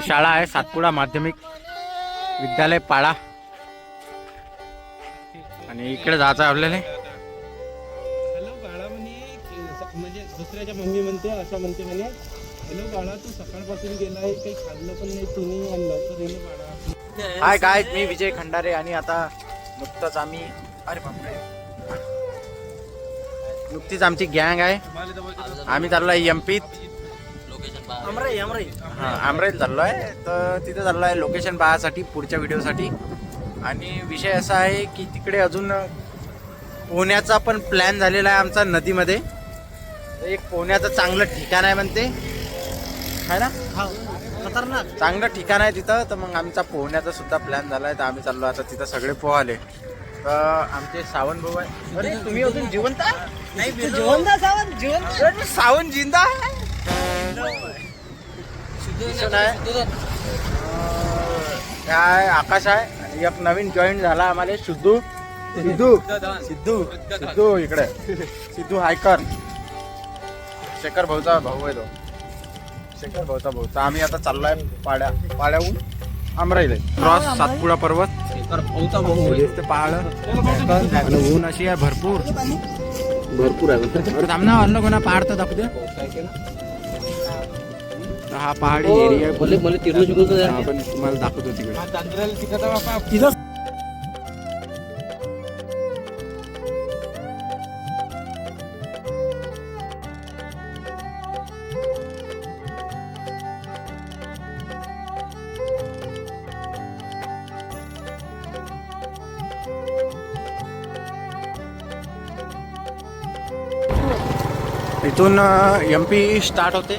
शाळा आहे सातपुडा माध्यमिक विद्यालय पाडा. आणि इकडे जायचं आहे आपल्याला. हॅलो बाळा म्हणे की- म्हणजे दुसऱ्याच्या मम्मी म्हणते असं म्हणते म्हणे. हॅलो बाळा तू सकाळपासून गेलाय काही खाल्लं पण नाही तुम्ही आणि लवकर येणे बाळा. हाय काय मी विजय खंडारे आणि आता नुकतंच आम्ही अरे बापरे. नुकतीच आमची गँग आहे. आम्ही चाललोय एमपीत हा आमराईत चाललो आहे. तर तिथे चाललो आहे लोकेशन पाहण्यासाठी पुढच्या व्हिडिओसाठी आणि विषय असा आहे की तिकडे अजून पोहण्याचा पण प्लॅन झालेला आहे आमचा नदीमध्ये. एक पोहण्याचं चांगलं ठिकाण आहे म्हणते. आहे ना? खतरनाक. चांगलं ठिकाण आहे तिथं. तर मग आमचा पोहण्याचा सुद्धा प्लॅन झाला आहे. तर आम्ही चाललो. आता तिथं सगळे पोहाले. तर आमचे सावंत भाऊ आहे. अरे तुम्ही अजून जिवंत आहे? जिवंत सावंत जिवंत. सावंत जिंदा आहे? काय आकाश आहे. एक नवीन जॉईन झाला आम्हाला सिद्धू सिद्धू सिद्धू सिद्धू इकडे सिद्धू हायकर शेखर भाऊचा भाऊ आहे तो शेखर भाऊचा भाऊ तर आम्ही आता चाललोय पाड्या पाड्याहून आमराईला क्रॉस सातपुडा पर्वत ते पहाड आणि ऊन अशी आहे भरपूर भरपूर आहे. अरे थांब ना अन्न कोणा पहाड तर दाखवू दे. तर हा पहाडी एरिया आहे. मला मला तिरणं शिकवतो हा, आपण तुम्हाला दाखवतो तिकडे. इथून एम पी स्टार्ट होते.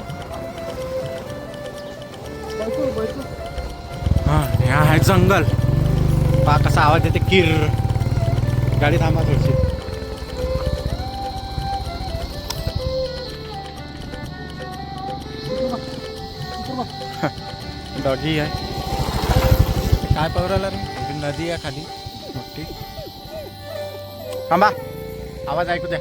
हा हे आहे जंगल. पहा कसा आवाज येते किर. गाडी थांबा थोडीशी. डॉगी आहे. काय पवराला रे? नदी आहे खाली मोठी. थांबा. आवाज ऐकू द्या.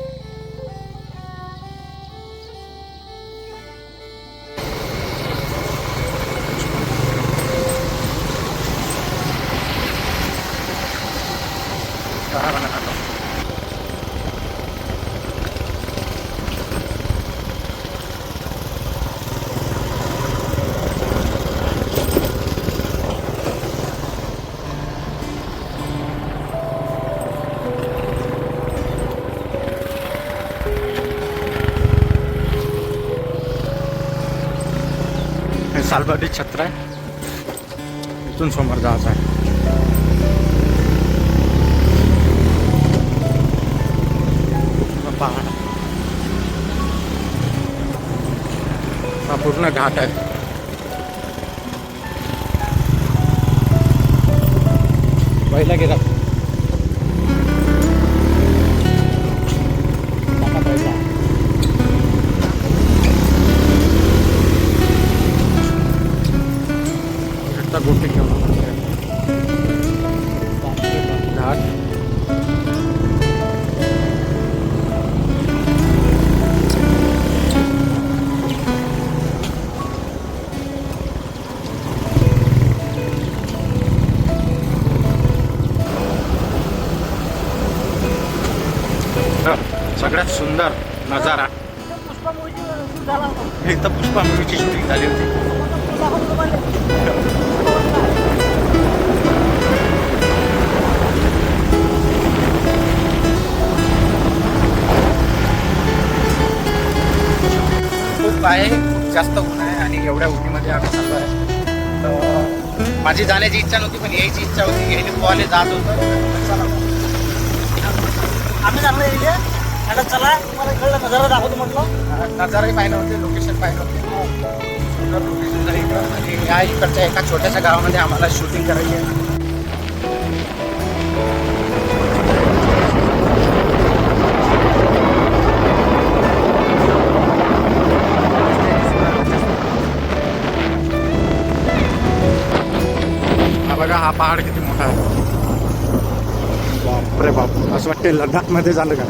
सालबाटी छत्र आहे. इथून समोर जायचं आहे. पहाड हा पूर्ण घाट आहे. पहिला गेला. आता गोष्टी घेऊन घाट सगळ्यात सुंदर नजारा इथं पुष्पा मूवीची शूटिंग झाली होती आहे खूप जास्त ऊन आहे आणि एवढ्या उन्हीमध्ये आम्ही चाललो आहे. तर माझी जाण्याची इच्छा नव्हती पण यायची इच्छा होती. हे पोहायला जात होतं. चला. आम्ही चांगलं येईल आता चला तुम्हाला इकडला नजारा दाखवतो म्हटलं. नजाराही पाहिलं होते लोकेशन पाहिलं होते. सुंदर लोकेशन इकडं. आणि या इकडच्या एका छोट्याशा गावामध्ये आम्हाला शूटिंग करायची आहे. हा बघा हा पहाड किती मोठा आहे? बापरे बाप. असं वाटते लडाखमध्ये झालं का?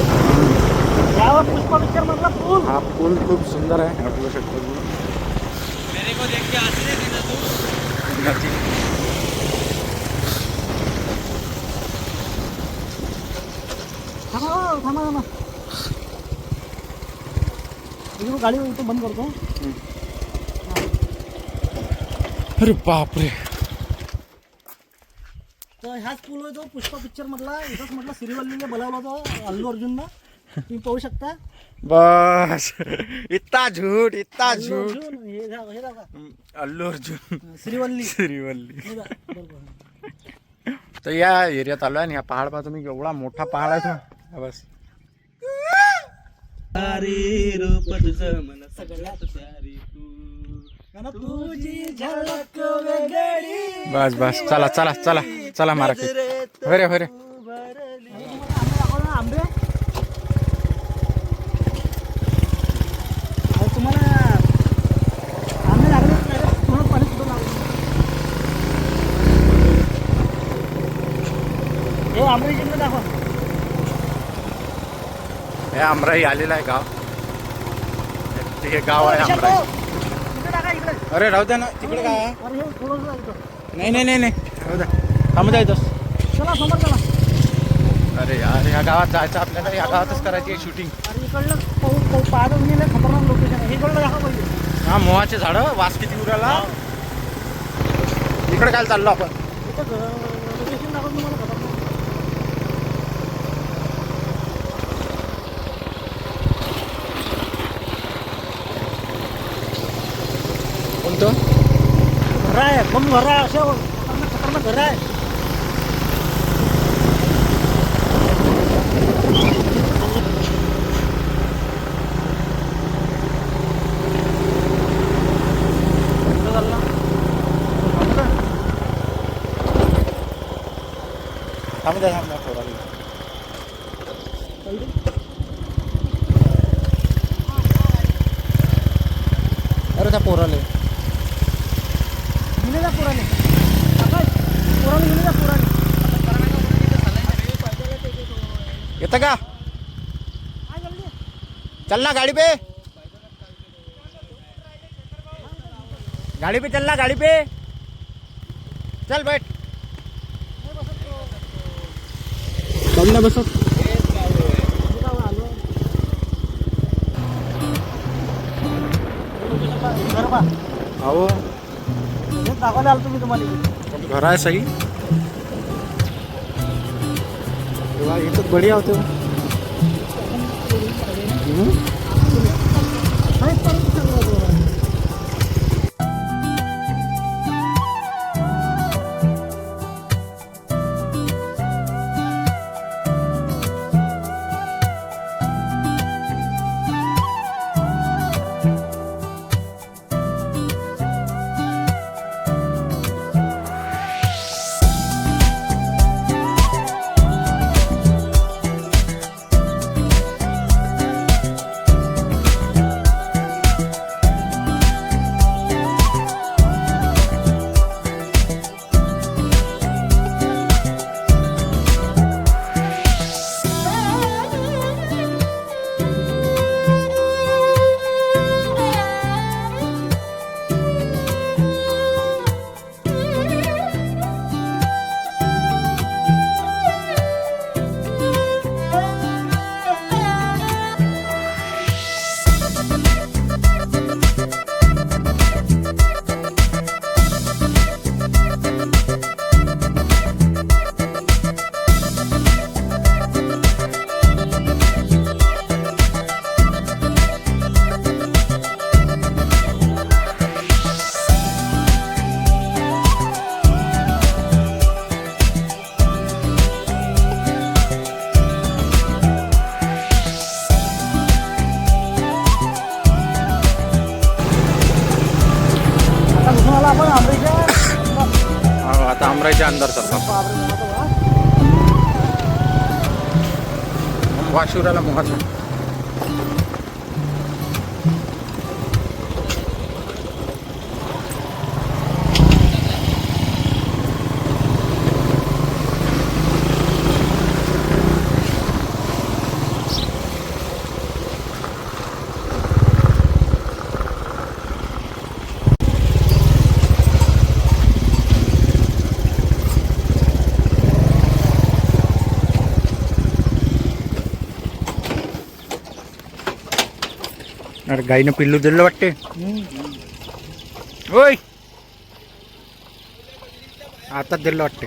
हम्म. पुष्पा पिक्चर मधला पूल हा पूल खूप सुंदर आहे. आपलं शकतो. मेरे को देख के हंसने दी ना तू थांबा हो, थांबा थांबा. इकडे गाडी इथं बंद करतो. अरे बापरे. तर ह्याच पूल आहे तो पुष्पा पिक्चर मधला इथंच म्हटलं श्रीवल्लीने बोलावला होता अल्लू अर्जुननं. तुम्ही पाहू शकता. बस. इत्ता झूट इत्ता अल्लू झूट अर्जुन हे जा- हे बघा. अल्लू अर्जुन. श्रीवल्ली श्रीवल्ली हे. तर या एरियात आलो आणि हा पहाड पहा तुम्ही एवढा मोठा पहाड आहे तो. हा बस. रूप तुझं मला सगळ्यात प्यारी तू. आणि तुझी झलक वेगळी. बस बस. चला चला चला. चला मारा की होय होय रे. तुम्हाला आंबे आंबे अहो, तुम्हाला आंबे लागले का? तुम्हाला पाणी कुठं लागलं हे आंबे जिल्हा दाखवा हे अमराई आलेला आहे गाव. हे गाव आहे इकडे अरे राहू द्या ना. तिकडे आहे? हे इथं. नाही नाही नाही नाही. राहू द्या. थांबू द्या इथंच. चला समोर चला. अरे यार ह्या गावात जायचं आपल्याला या गावातच करायची आहे शूटिंग हे हा मोहाचे झाडं वास किती उराला इकडे काय चाललो आपण इथं लोकेशन दाखवून तुम्हाला खतरनाक कोणतं घर आहे बम घर आहे असे खतरनाक खतरनाक घर आहे कुठं चालला थांबू द्या थांबू द्या थोडा वेळ. अरे त्या पोराले गेले जा पुराने आकाश पुराने गेले जा पुराने येतं का? चल ना गाडी पे. गाड़ी पे चलना गाड़ी पे. चल बैठ. चल ना बसत आलो अहो दाखवायला तुम्ही तुम्हाला. घर आहे सही तेव्हा इथं बढिया होते नाही, अमराईच्या अंदर वास. वाशिवराला मोहाचा अरे गाईनं पिल्लू दिलं वाटते. होय आताच दिलं वाटते.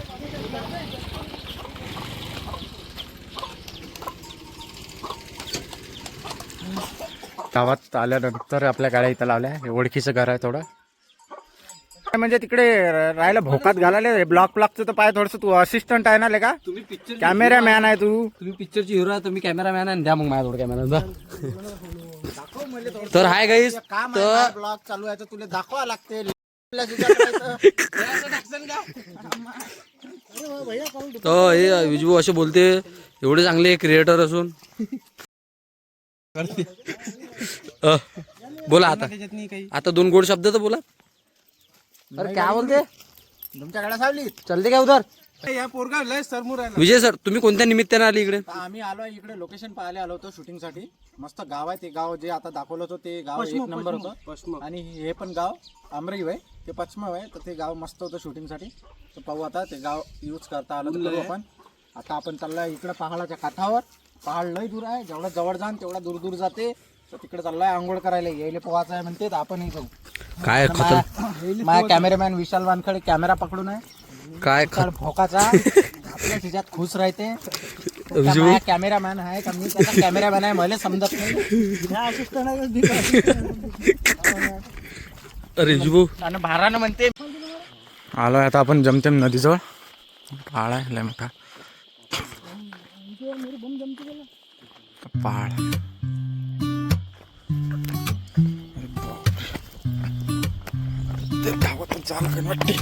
गावात आल्यानंतर आपल्या गाड्या इथं लावल्या. ओळखीचं घर आहे थोडं. म्हणजे तिकडे र- राहायला भोकात घालायला ब्लॉक ब्लॉकचं तर पाय थोडस तू असिस्टंट आहे ना ले का तुम्ही पिक्चर कॅमेरामॅन आहे तू. तुम्ही पिक्चरची हिरो आहे तुम्ही कॅमेरामॅन आहे द्या मग माझ्याजवळ कॅमेरा तर हाय गाईस काम तर ब्लॉग चालू आहे तर तुला दाखवा लागते. तर हे विजू असे बोलते एवढे चांगले क्रिएटर असून. बोला आता. आता दोन गोड शब्द तर बोला. अरे काय बोलते? तुमच्या गाड्या सावली चलते काय उधर. या पोरगा लय सरमूर आहे विजय सर तुम्ही कोणत्या निमित्ताने आले इकडे? आम्ही आलो इकडे लोकेशन पाहायला आलो होतो शूटिंगसाठी मस्त गाव आहे ते गाव जे आता दाखवलं होतं ते गाव एक नंबर होतं. आणि हे पण गाव आमराई आहे ते पश्चिम आहे तर ते गाव मस्त होतं शूटिंगसाठी तर पाहू आता ते गाव यूज करता आलं आपण. आता आपण चाललोय इकडे पहाडाच्या काठावर. पहाड लय दूर आहे जेवढं जवळ जाण तेवढा दूर दूर जाते. तिकडे चाललाय आंघोळ करायला. यायला पोहायचं आहे म्हणते आपणही जाऊ. काय खतर माझ्या- कॅमेरामॅन विशाल वानखडे कॅमेरा पकडून आहे. काय तर भोकाचा. आपल्या तिच्यात खुश राहते. विजू? कॅमेरामॅन आहे का मी? त्याचा कॅमेरामॅन आहे मला समजत नाही. ह्या assistant? अरे विजू आणि भारानं म्हणते. आलो आता आपण जमतेम नदीजवळ. पहाड आहे लय मोठा. पहाड जायला काही वाटते.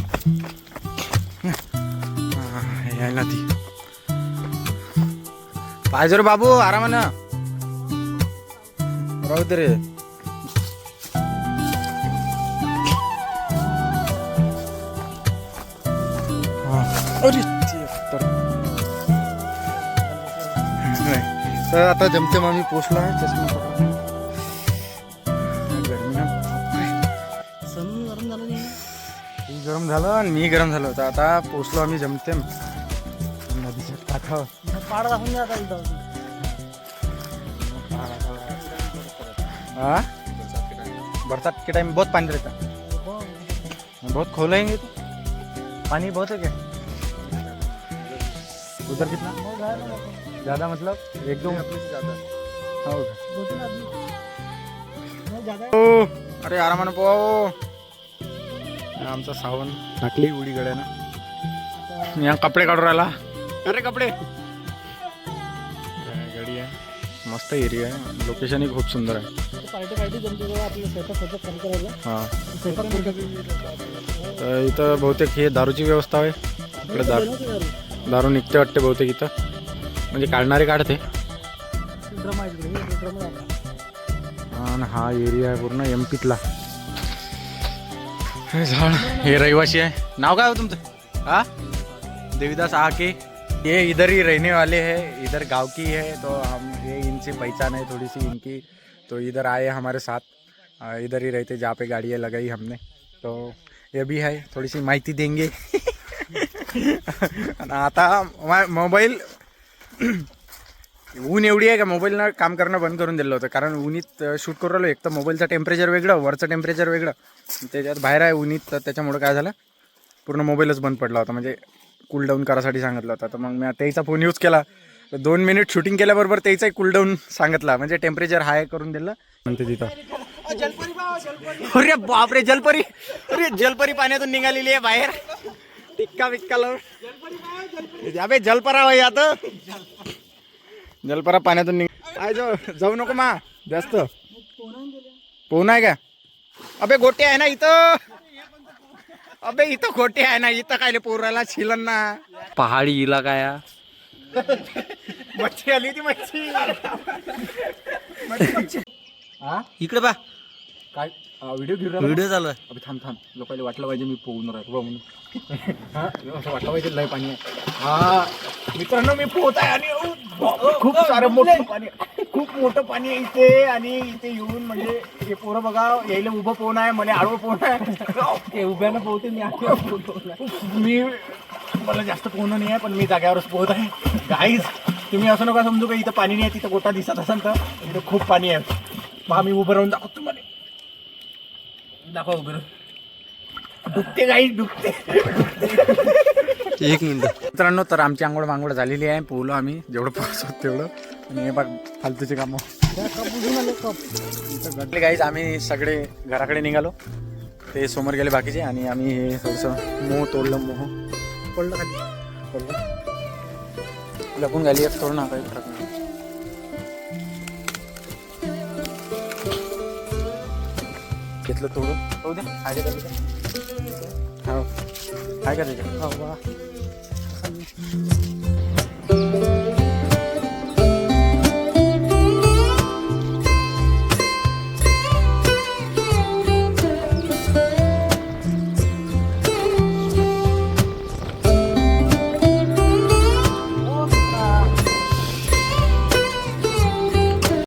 यायला ती. पाहिजे रे बाबू आरामानं. राहू दे रे. अरे तर. आता जमतेम आम्ही पोचला आहे चष्मा गरम झालं आणि मी गरम झालो तर आता पोचलो आम्ही जमतेम. नदीच्या काठावर. पाड दाखवून द्या आता हाँ बरसात के टाइम बहुत पानी रहता है बहुत खोलेंगे तो. पानी बहुत है क्या? उधर कितना? ज़्यादा मतलब एक दो. ज़्यादा हो. का? दो तीन आदमी. नाही, जागा आहे. ओ, अरे आरामानं पोहाओ आमचा सावन टाकली उडी गड्यानं. या कपडे काढून राहिला. अरे कपडे. गाडी आहे? मस्त एरिया आहे. लोकेशनही खूप सुंदर आहे. हा. हां तर इथं बहुतेक हे दारूची व्यवस्था आहे. इकडे दारू दारू निघते वाटते बहुतेक इथं. म्हणजे काढणारे काढते. आणि हा एरिया आहे पूर्ण एम पीतला झाड हे रहिवासी आहे. नाव काय हो तुमचं? हा? देवीदास आके ये इधर ही रहने वाले हैं इधर गांव की है तो हम ये इनसे पहचान है थोड़ी सी इनकी तो इधर आए हमारे साथ। इधर ही रहते जहाँ पे गाड़ियाँ लगाई हमने। तो ये भी है थोड़ी सी माहिती देंगे। आता मोबाईल ऊन एवढी आहे का मोबाईलनं काम करणं बंद करून दिलं होतं. कारण उन्हीत शूट करू राहिलो. एक तर मोबाईलचं टेम्परेचर वेगळं वरचं टेम्परेचर वेगळं. त्याच्यात बाहेर आहे उन्हीत तर त्याच्यामुळं काय झालं? पूर्ण मोबाईलच बंद पडला होता. म्हणजे कूलडाऊन करासाठी सांगितलं होतं. तर मग मी त्याचा फोन यूज केला. दोन मिनिट शूटिंग केल्याबरोबर त्याचाही कूलडाऊन सांगितला. म्हणजे टेम्परेचर हाय करून दिलं. म्हणते तिथं. अरे बापरे जलपरी. अरे जलपरी पाण्यातून निघालेली आहे बाहेर. टिक्का बिक्का लावून. अबे जलपरा भाई आता. जलपरा पाण्यातून निघ काय जाऊ जाऊ नको मा जास्त. पोहून आहे का? अबे गोटे आहे ना इथं. अबे इथं गोटे आहे ना इथं काय पोराला छिलन ना? पहाडी इलाका या मच्छी आली ती मच्छी. हा? इकडे बा काय व्हिडिओ घेऊन राहिला? व्हिडिओ चालू आहे. अबे थांब थांब. लोकांना वाटलं पाहिजे मी पोहून राहिलो म्हणून हा? असं वाटलं पाहिजे लय पाणी आहे. हा. मित्रांनो मी पोहत आहे आणि अहो, खूप सारं मोठं पाणी. खूप मोठं पाणी आहे इथे आणि इथे येऊन म्हणजे हे पोरं बघा यायला उभं पोहणं आहे मला आडवं पोहणं आहे. ते उभ्यानं पोहते मी आडवं पोहतो. मी मला जास्त पोहणं नाही आहे पण मी जाग्यावरच पोहत आहे. गाईज तुम्ही असं नका समजू का इथं पाणी नाही आहे तिथं गोटा दिसत असेल तर इथं खूप पाणी आहे. पहा मी उभं राहून दाखवतो तुम्हाला दाखवा उभं राहून. डुबते काही डुबते. एक मिनिट. मित्रांनो तर आमची आंघोळ मांगोळ झालेली आहे. पोहलो आम्ही जेवढं पोहोचतो तेवढं. आणि हे बघ फालतूचे कामं. घडले गाईज आम्ही सगळे घराकडे निघालो. ते समोर गेले बाकीचे आणि आम्ही हे थोडंसं मोह तोडलं मोह. पडलं खाली. पडलं. लपून गेली एक तोड ना काही फरक नाही. घेतलं तोडून हो दे. आहे का हो आहे का वा.